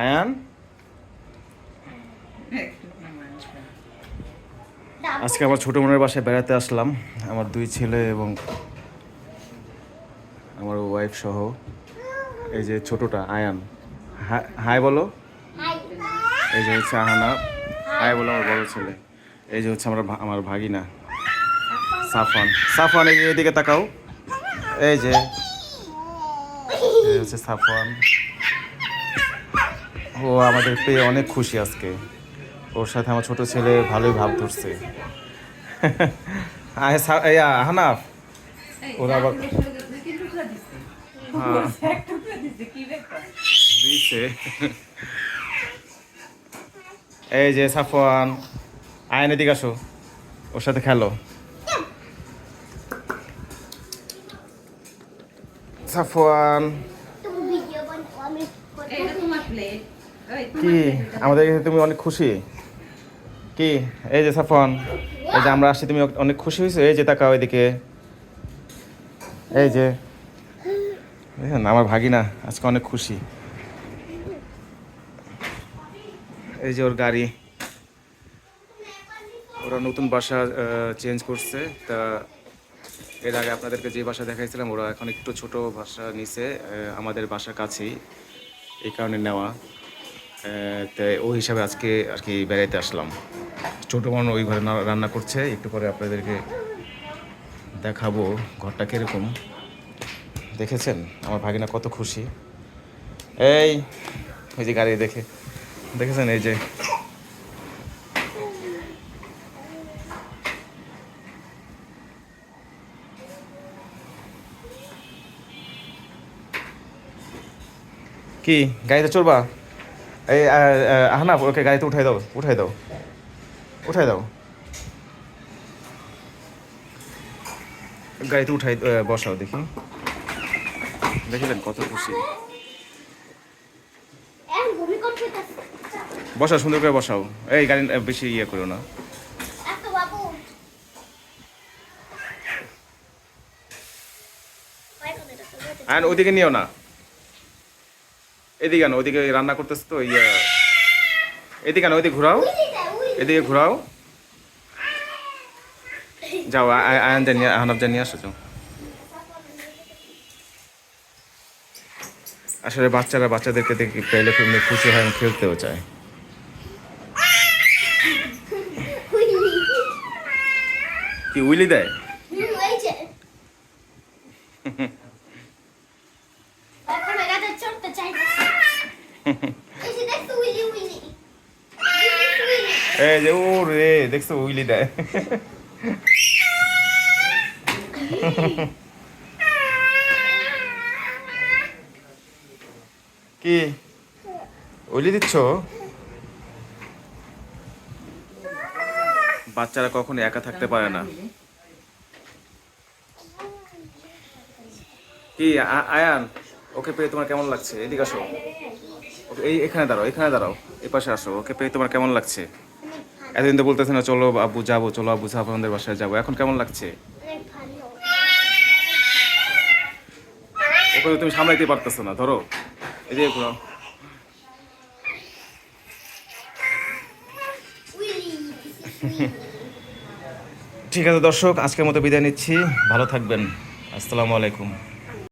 আয়ান? আজকে আমার ছোটো বোনের বাসায় বেড়াতে আসলাম। আমার দুই ছেলে এবং আমার ওয়াইফ সহ। এই যে ছোটটা, আয়ান। হাই বলো। এই যে হচ্ছে আহানা। হাই বলো আমার বড় ছেলে। এই যে হচ্ছে আমার আমার ভাগিনা, সাফান। সাফান, এই যে এদিকে তাকাও। এই যে। হচ্ছে সাফান। ও আমাদের পেয়ে অনেক খুশি আজকে। ওর সাথে আমার ছোট ছেলে ভালোই ভাব ধরছে। হানাফ। ওরা আবার হ্যাঁ। এই যে সাফওয়ান আয়ন এদিকে আসো। ওর সাথে খেলো। সাফওয়ান। এটা তোমার প্লেট কি? আমাদের তুমি অনেক খুশি। কি? এই যে সাফন এই যে আমরা আসছি তুমি অনেক খুশি হয়েছো? এই যে তাকাও এদিকে। এই যে। দেখেন, আমার ভাগিনা আজকে অনেক খুশি। এই যে ওর গাড়ি। ওরা নতুন বাসা চেঞ্জ করছে। তা এর আগে আপনাদেরকে যে বাসা দেখাইছিলাম, ওরা এখন একটু ছোট বাসা নিছে আমাদের বাসার কাছেই। এই কারণে নেওয়া। তাই ওই হিসাবে আজকে আর কি বেড়াইতে আসলাম। ছোটো বোন ওই ঘরে রান্না করছে, একটু পরে আপনাদেরকে দেখাবো ঘরটা কীরকম। দেখেছেন? আমার ভাগিনা কত খুশি। এই, ওই যে গাড়ি দেখে। দেখেছেন এই যে? কি, গাড়িতে চড়বা? এই আহনা ওকে গাড়িতে উঠাই দাও উঠাই দাও উঠাই দাও। গাড়িতে উঠাই বসাও দেখি। দেখলেন কত খুশি। বসাও সুন্দর করে বসাও। এই গাড়ি বেশি ইয়ে করো না। আর ওইদিকে নিও না। এদিকে আনো ওইদিকে রান্না করতেছ তো ইয়ে। এদিকে আনো ওইদিকে ঘোরাও। এদিকে ঘোরাও। যাও আয়ান জানিয়ে, আহনাব জানিয়ে আসো, যাও। আসলে বাচ্চারা বাচ্চাদেরকে দেখে পেলে এমনি খুশি হয়, খেলতেও চায়। কি উইলি দেয়? এই যে দেখছ উইলি উইলি এই যে ও রে দেখছ উইলি দেয় কি উইলি দিচ্ছ? বাচ্চারা কখনো একা থাকতে পারে না। কি আয়ান ওকে পেয়ে তোমার কেমন লাগছে? এদিকে আসো। এই এখানে দাঁড়াও এখানে দাঁড়াও, এই পাশে আসো, ওকে পেয়ে তোমার কেমন লাগছে? এতদিন তো বলতেছে না, চলো আব্বু যাব, চলো আব্বু আমাদের বাসায় যাব, এখন কেমন লাগছে? ওকে তুমি সামলাইতে পারতেছো না, ধরো। ঘুরাও। উইলি ঠিক আছে দর্শক, আজকের মতো বিদায় নিচ্ছি, ভালো থাকবেন, আসসালামু আলাইকুম।